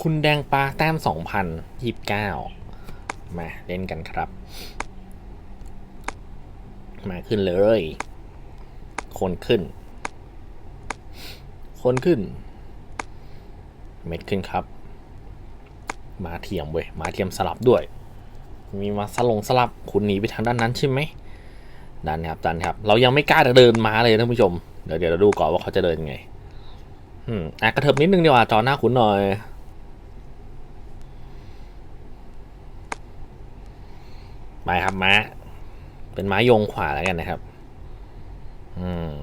คุณแดงปลาแต้มสองพันยี่สิบเก้ามาเล่นกันครับ มาขึ้นเลย คนขึ้น คนขึ้น เม็ดขึ้นครับ มาเทียมเว้ย มาเทียมสลับด้วย มีมาสลงสลับ คุณหนีไปทางด้านนั้นใช่ไหมดันครับดันครับ เรายังไม่กล้าจะเดินมาเลยท่านผู้ชม เดี๋ยวเดี๋ยวเราดูก่อนว่าเขาจะเดินยังไง อืมอะกระเถิบนิดนึงดีกว่าจอหน้าคุณหน่อย ไปครับม้า เป็นม้าโยงขวาแล้วกันนะครับ อืม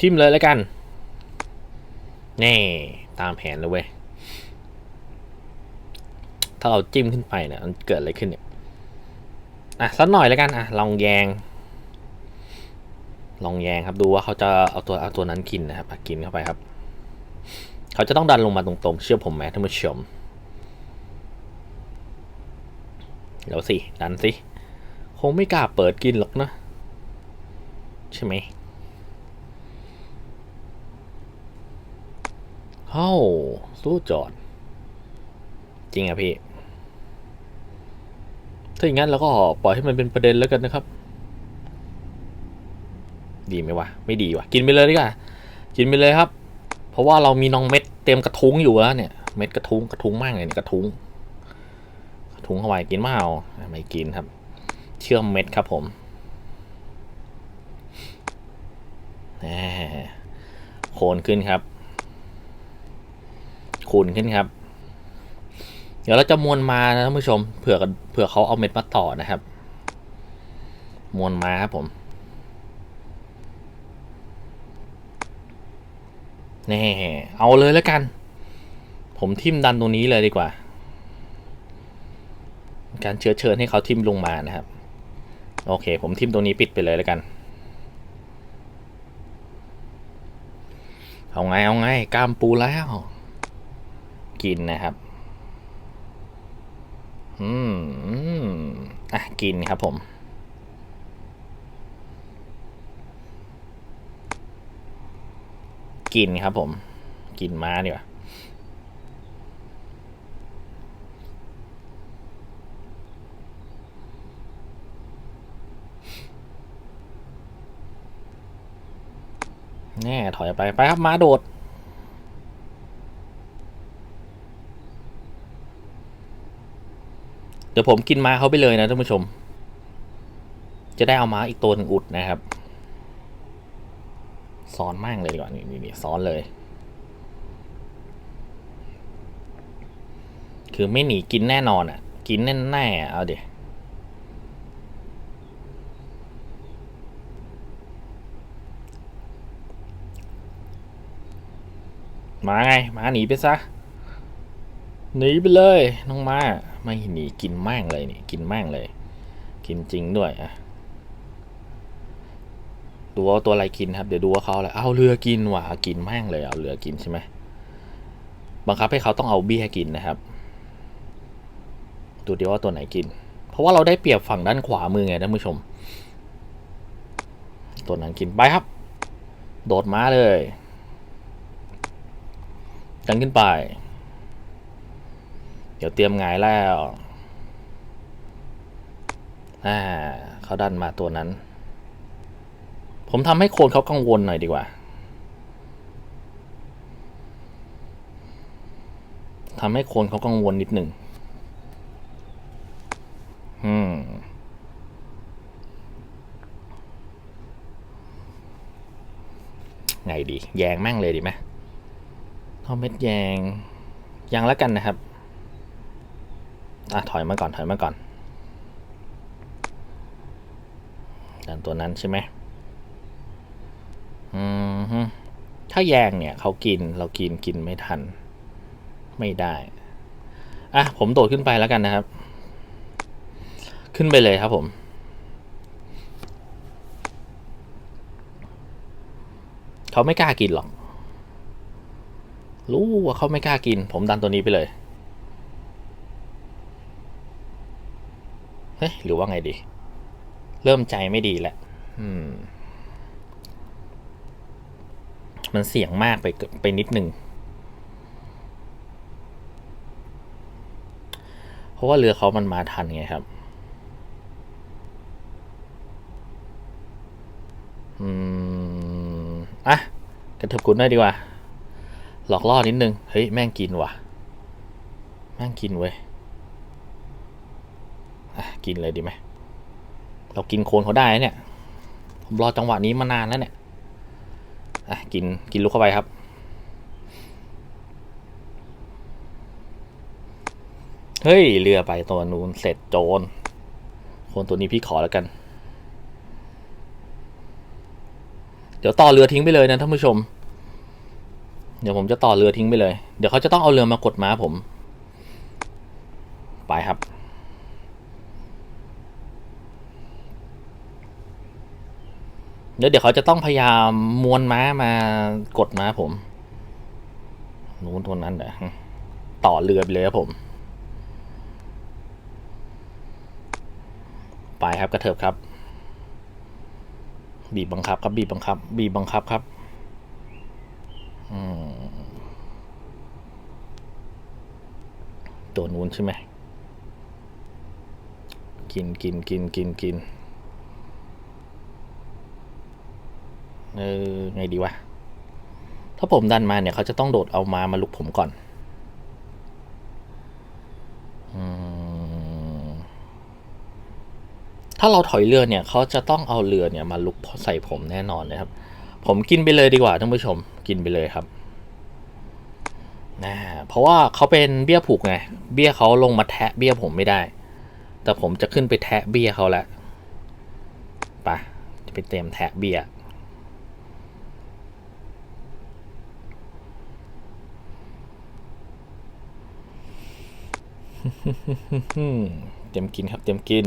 ทิมเลยแล้วกัน นี่ ตามแผนเลยเว้ย ถ้าเราจิ้มขึ้นไปเนี่ยมันเกิดอะไรขึ้นเนี่ย อะสักหน่อยแล้วกัน อะ ลองแยง ลองแยงครับ ดูว่าเขาจะเอาตัวเอาตัวนั้นกินนะครับ กินเข้าไปครับ เขาจะต้องดันลงมาตรงๆ เชื่อผมไหมท่านผู้ชม เดี๋ยวสิดันสิ คงไม่กล้าเปิดกินหรอกนะ ใช่ไหมเฮ้าสู้จอด จริงอะพี่ ถ้าอย่างนั้นเราก็ปล่อยให้มันเป็นประเด็นแล้วกันนะครับ ดีไหมวะ ไม่ดีวะกินไปเลยดีกว่ากินไปเลยครับ เพราะว่าเรามีน้องเม็ดเต็มกระทุ้งอยู่แล้วเนี่ย เม็ดกระทุ้งกระทุ้งมากเลยเนี่ยกระทุ้ง กระทุ้งเข้าไปกินเปล่าไม่กินครับ เชื่อมเม็ดครับผมแหมโคนขึ้นครับ คูณขึ้นครับ เดี๋ยวเราจะมวนมานะท่านผู้ชมเผื่อเผื่อเขาเอาเม็ดมาต่อนะครับ มวนมาครับผมแน่เอาเลยแล้วกัน ผมทิมดันตรงนี้เลยดีกว่า การเชื้อเชิญให้เขาทิมลงมานะครับ โอเค ผมทิมตรงนี้ปิดไปเลยแล้วกันเอาไง เอาไงกล้ามปูแล้ว กินนะครับ อืมอะ กินครับผม กินครับผม กินม้าดีกว่า แน่ถอยไปไปครับม้าโดด เดี๋ยวผมกินม้าเขาไปเลยนะท่านผู้ชม จะได้เอาม้าอีกตัวหนึ่งอุดนะครับซ้อนมากเลยดีกว่านี่นี่นี่ซ้อนเลย คือไม่หนีกินแน่นอนอะ กินแน่แน่ๆเอาเดี๋ยว มาไงมาหนีไปซะหนีไปเลยน้องมาไม่หนีกินแม่งเลยนี่กินแม่งเลย กินจริงด้วยอะดูว่าตัวอะไรกินครับเดี๋ยวดูว่าเขาอะไรเอาเรือกินว่ะกินแม่งเลยเอาเรือกินใช่ไหมบังคับให้เขาต้องเอาเบี้ยกินนะครับดูเดี๋ยวว่าตัวไหนกิน เพราะว่าเราได้เปรียบฝั่งด้านขวามือไงท่านผู้ชม ตัวนั้นกินไปครับ โดดม้าเลย ดันขึ้นไป เดี๋ยวเตรียมงายแล้วอ่าเขาดันมาตัวนั้น ผมทำให้โคนเขากังวลหน่อยดีกว่าทำให้โคนเขากังวลนิดหนึ่ง อืม ไงดี แยงแม่งเลยดีไหม เม็ดแยงยังแล้วกันนะครับอะถอยมาก่อนถอยมาก่อนดันตัวนั้นใช่ไหมอืมถ้าแยงเนี่ยเขากินเรากินกินไม่ทัน ไม่ได้ อะ ผมโดดขึ้นไปแล้วกันนะครับ ขึ้นไปเลยครับผม เขาไม่กล้ากินหรอก รู้ว่าเขาไม่กล้ากิน ผมดันตัวนี้ไปเลย เฮ้ยหรือว่าไงดี เริ่มใจไม่ดีแหล้วอืมมันเสี่ยงมากไปเกินไปนิดหนึ่งเพราะว่าเรือเขามันมาทันไงครับ อืม อะ กระเถิบคุณได้ดีกว่า หลอกล่อนิดนึง เฮ้ย แม่งกินว่ะ แม่งกินเว้ยกินเลยดีไหม เรากินโคนเขาได้เนี่ย ผมรอจังหวะนี้มานานแล้วเนี่ยอะกิน กินลูกเข้าไปครับ เฮ้ย เรือไปตัวนู้นเสร็จโจร คนตัวนี้พี่ขอแล้วกัน เดี๋ยวต่อเรือทิ้งไปเลยนะท่านผู้ชม ดี๋ยวผมจะต่อเรือทิ้งไปเลย เดี๋ยวเขาจะต้องเอาเรือมากดม้าผม ไปครับ เดี๋ยวเดี๋ยวเขาจะต้องพยายามมวนม้ามากดม้าผมนู้นตัวนั้นเดี๋ยวต่อเรือไปเลยครับผม ไปครับกระเถิบครับ บีบบังคับครับบีบบังคับ บีบบังคับครับ ตัวนู้นใช่ไหม กินกินกินกินกินเออไงดีวะ ถ้าผมดันมาเนี่ย เขาจะต้องโดดเอามามาลุกผมก่อนถ้าเราถอยเรือเนี่ย เขาจะต้องเอาเรือเนี่ยมาลุกใส่ผมแน่นอนนะครับ ผมกินไปเลยดีกว่าท่านผู้ชมกินไปเลยครับนะเพราะว่าเขาเป็นเบี้ยผูกไง เบี้ยเขาลงมาแทะเบี้ยผมไม่ได้ แต่ผมจะขึ้นไปแทะเบี้ยเขาแล้วไปะจะไปเต็มแทะเบี้ยเต็มกินครับเต็มกิน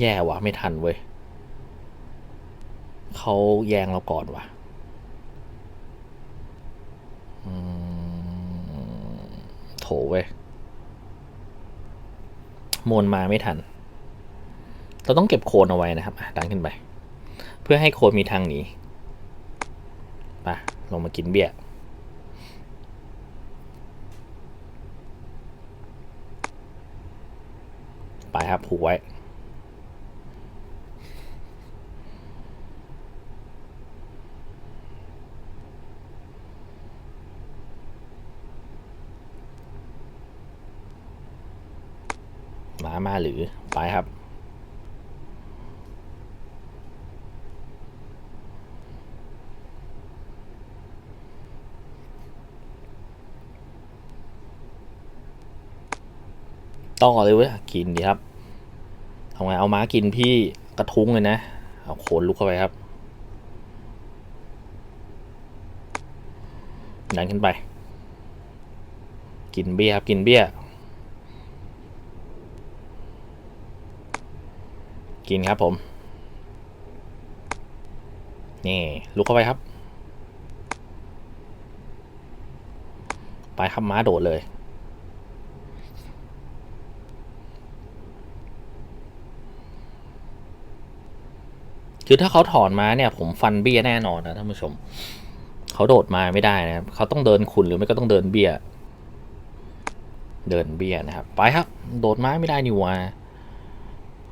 แย่ว่ะไม่ทันเว้ยเขาแยงเราก่อนว่ะโถเว้ยมวนมาไม่ทัน เราต้องเก็บโคนเอาไว้นะครับดันขึ้นไป เพื่อให้โคนมีทางหนีไปลงมากินเบี้ยไปครับผูกไว้ มามาหรือไปครับต่องเลยเว้ยกินดีครับทำไงเอาม้ากินพี่กระทุ้งเลยนะ เอาโคนลุกเข้าไปครับดันขึ้นไป กินเบี้ยครับกินเบี้ย กินครับผม นี่ลุกเข้าไปครับ ไปครับม้าโดดเลย คือถ้าเขาถอนมาเนี่ย ผมฟันเบี้ยแน่นอนนะท่านผู้ชม เขาโดดมาไม่ได้นะครับ เขาต้องเดินคุณหรือไม่ก็ต้องเดินเบี้ย เดินเบี้ยนะครับ ไปครับ โดดม้าไม่ได้นี่หว่า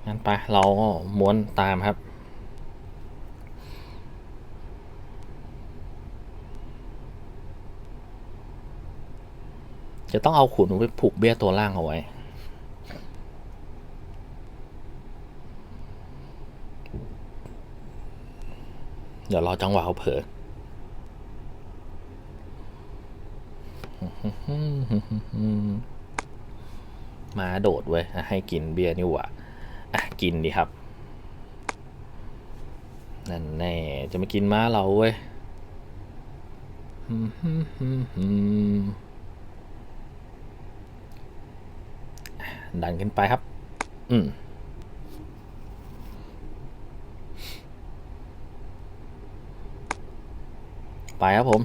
งั้นไปเราก็ม้วนตามครับ จะต้องเอาขุนไปผูกเบี้ยตัวล่างเอาไว้เดี๋ยวรอจังหวะเขาเผลอมาโดดเว้ย ให้กินเบียร์นี่หว่า อะกินดีครับ นั่นแน่ จะมากินม้าเราเว้ยดันขึ้นไปครับ อืมไปครับผม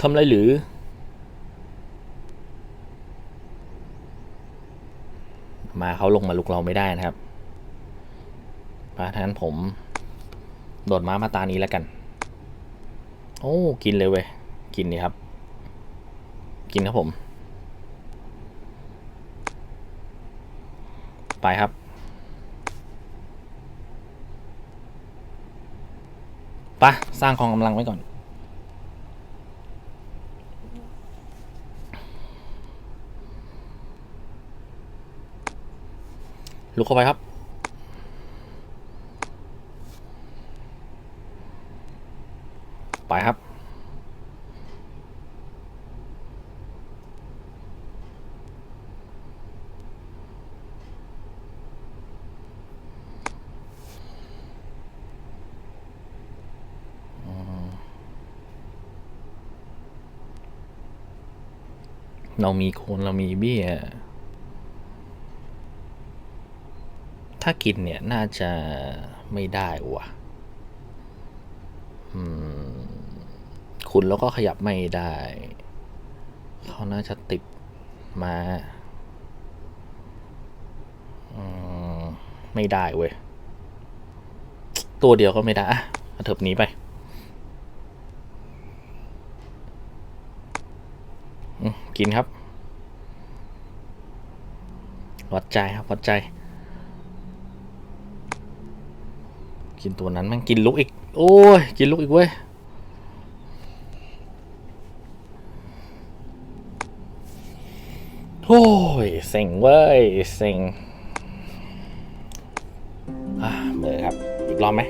ทำอะไรหรือ มาเขาลงมาลุกเราไม่ได้นะครับเพราะฉะนั้นผม โดดม้ามาตานี้แล้วกัน โอ้กินเลยเว้ยกินนี่ครับ กินครับผม ไปครับไปะสร้างกองกำลังไว้ก่อน ลุกเข้าไปครับ ไปครับ เรามีโคนเรามีเบี้ย ถ้ากินเนี่ย น่าจะไม่ได้ว่ะคุณแล้วก็ขยับไม่ได้ เขาน่าจะติดมาไม่ได้เว้ย ตัวเดียวก็ไม่ได้อะเถิบหนี้ไปกินครับ วัดใจครับ วัดใจ กินตัวนั้นมันกินลุกอีก โอ้ย กินลุกอีกเว้ย โอ้ย เซ็งเว้ย เซ็งอะเบอร์ครับ อีกรอบไหม